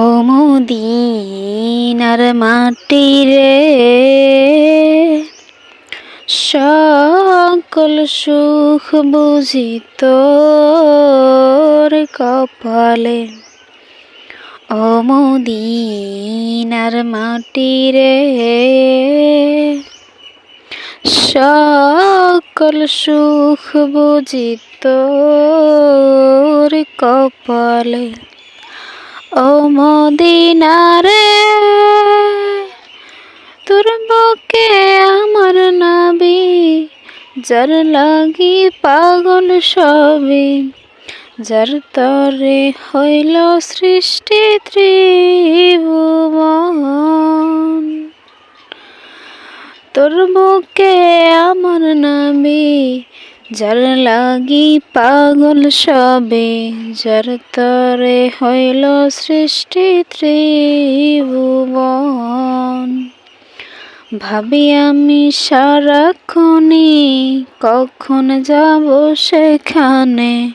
ও মদিনার মাটি রে সকল সুখ বুঝি তোর কপালে। ও মদিনার মাটি রে সকল সুখ বুঝি তোর কপালে। ও মদিনারে, তোর বুকে আমার নাবি, যার লাগি পাগল সবে, যার তরে হইল সৃষ্টি ত্রিভুবন। তোর বুকে আমার নাবি যার লাগি পাগল সবে, যার তরে হইল সৃষ্টি ত্রিভুবন। ভাবি আমি সারাক্ষণি কখন যাব সেখানে?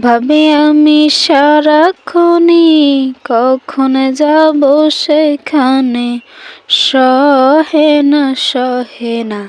ভাবি আমি সারাক্ষণি কখন যাব সেখানে? সহে না সহে না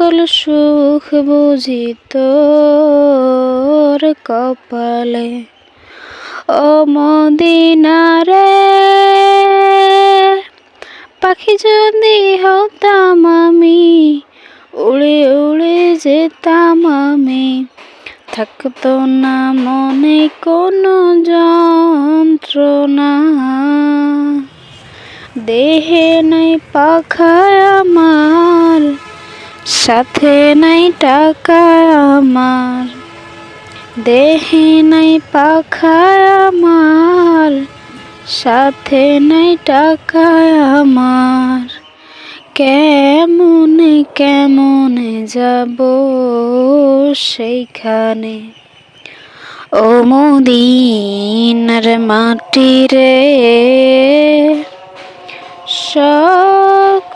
সকল সুখ বুঝি তোর কপালে। ও মদিনারে, পাখি যদি হতাম আমি, উড়ে উড়ে যেতাম আমি। থাকতো না মনে কোনো যন্ত্রণা। দেহে নাই পাখায় আমার। সাথে নাই টাকা আমার, দেহে নাই পাখা আমার, সাথে নাই টাকা আমার। কেমনে কেমনে যাব সেইখানে? ও মদিনার মাটি রে